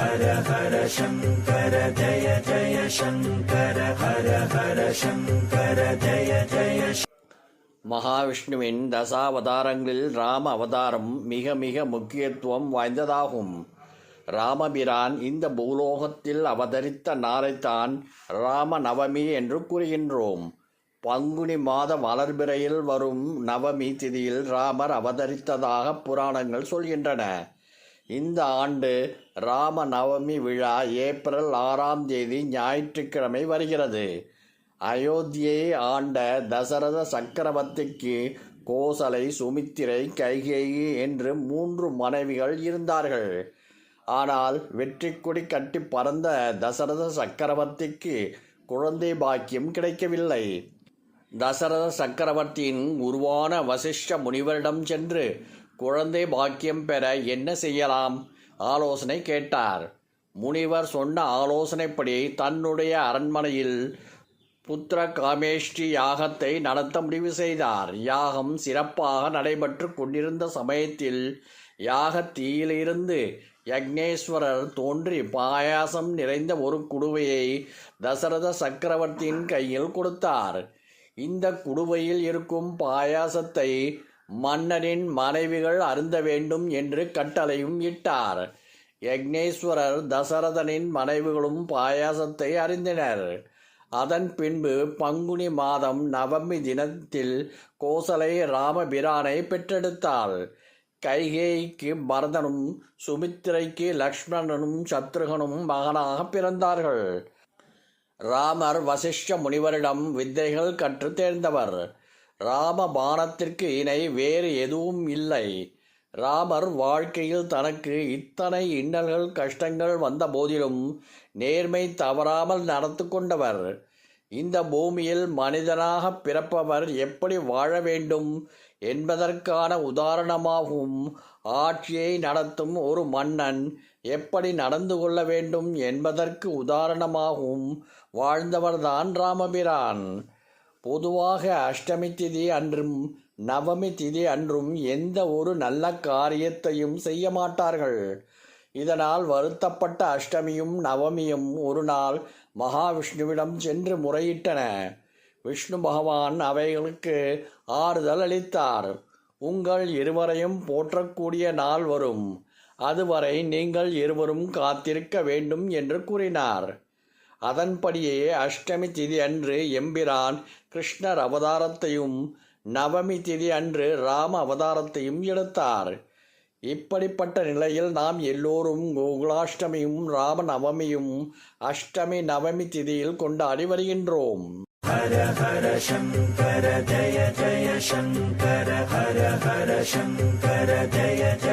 ஹர ஹர சங்கர ஜய ஜய சங்கர ஹர ஹர சங்கர ஜய ஜய மகாவிஷ்ணுவின் தசாவதாரங்களில் ராம அவதாரம் மிக மிக முக்கியத்துவம் வாய்ந்ததாகும். ராமபிரான் இந்த பூலோகத்தில் அவதரித்த நாளைத்தான் ராம நவமி என்று கூறுகின்றோம். பங்குனி மாத வளர்பிறையில் வரும் நவமி திதியில் ராமர் அவதரித்ததாக புராணங்கள் சொல்கின்றன. இந்த ஆண்டு ராம நவமி விழா ஏப்ரல் ஆறாம் தேதி ஞாயிற்றுக்கிழமை வருகிறது. அயோத்தியை ஆண்ட தசரத சக்கரவர்த்திக்கு கோசலை சுமித்திரை கைகேயி என்று மூன்று மனைவிகள் இருந்தார்கள். ஆனால் வெற்றி கொடி கட்டி பறந்த தசரத சக்கரவர்த்திக்கு குழந்தை பாக்கியம் கிடைக்கவில்லை. தசரத சக்கரவர்த்தியின் உருவான வசிஷ்ட முனிவரிடம் சென்று குழந்தை பாக்கியம் பெற என்ன செய்யலாம்? ஆலோசனை கேட்டார். முனிவர் சொன்ன ஆலோசனைப்படி தன்னுடைய அரண்மனையில் புத்திர காமேஷ்டி யாகத்தை நடத்த முடிவு செய்தார். யாகம் சிறப்பாக நடைபெற்று கொண்டிருந்த சமயத்தில் யாகத்தீயிலிருந்து யக்னேஸ்வரர் தோன்றி பாயாசம் நிறைந்த ஒரு குடுவையை தசரத சக்கரவர்த்தியின் கையில் கொடுத்தார். இந்த குடுவையில் இருக்கும் பாயாசத்தை மன்னரின் மனைவிகள் அருந்த வேண்டும் என்று கட்டளையும் இட்டார். யக்னேஸ்வரர் தசரதனின் மனைவிகளும் பாயாசத்தை அறிந்தனர். அதன் பின்பு பங்குனி மாதம் நவமி தினத்தில் கோசலை ராமபிரானை பெற்றெடுத்தாள். கைகேய்க்கு பரதனும் சுமித்திரைக்கு லக்ஷ்மணனும் சத்ருகனும் மகனாக பிறந்தார்கள். ராமர் வசிஷ்ட முனிவரிடம் வித்தைகள் கற்று தேர்ந்தவர். ராமபானத்திற்கு இணை வேறு எதுவும் இல்லை. ராமர் வாழ்க்கையில் தனக்கு இத்தனை இன்னல்கள் கஷ்டங்கள் வந்த போதிலும் நேர்மை தவறாமல் நடத்து கொண்டவர். இந்த பூமியில் மனிதனாக பிறப்பவர் எப்படி வாழ வேண்டும் என்பதற்கான உதாரணமாகவும் ஆட்சியை நடத்தும் ஒரு மன்னன் எப்படி நடந்து கொள்ள வேண்டும் என்பதற்கு உதாரணமாகவும் வாழ்ந்தவர்தான் ராமபிரான். பொதுவாக அஷ்டமி திதி அன்றும் நவமி திதி அன்றும் எந்த ஒரு நல்ல காரியத்தையும் செய்ய மாட்டார்கள். இதனால் வருத்தப்பட்ட அஷ்டமியும் நவமியும் ஒரு நாள் மகாவிஷ்ணுவிடம் சென்று முறையிட்டன. விஷ்ணு பகவான் அவைகளுக்கு ஆறுதல் அளித்தார். உங்கள் இருவரையும் போற்றக்கூடிய நாள் வரும். அதுவரை நீங்கள் இருவரும் காத்திருக்க வேண்டும் என்று கூறினார். அதன்படியே அஷ்டமி திதி அன்று எம்பிரான் கிருஷ்ணர் அவதாரத்தையும் நவமி திதி அன்று ராம அவதாரத்தையும் எடுத்தார். இப்படிப்பட்ட நிலையில் நாம் எல்லோரும் கோகுலாஷ்டமியும் ராம நவமியும் அஷ்டமி நவமி திதியில் கொண்டாடி வருகின்றோம். ஹர ஹர சங்கர ஜய ஜய சங்கர ஹர ஹர சங்கர ஜய ஜய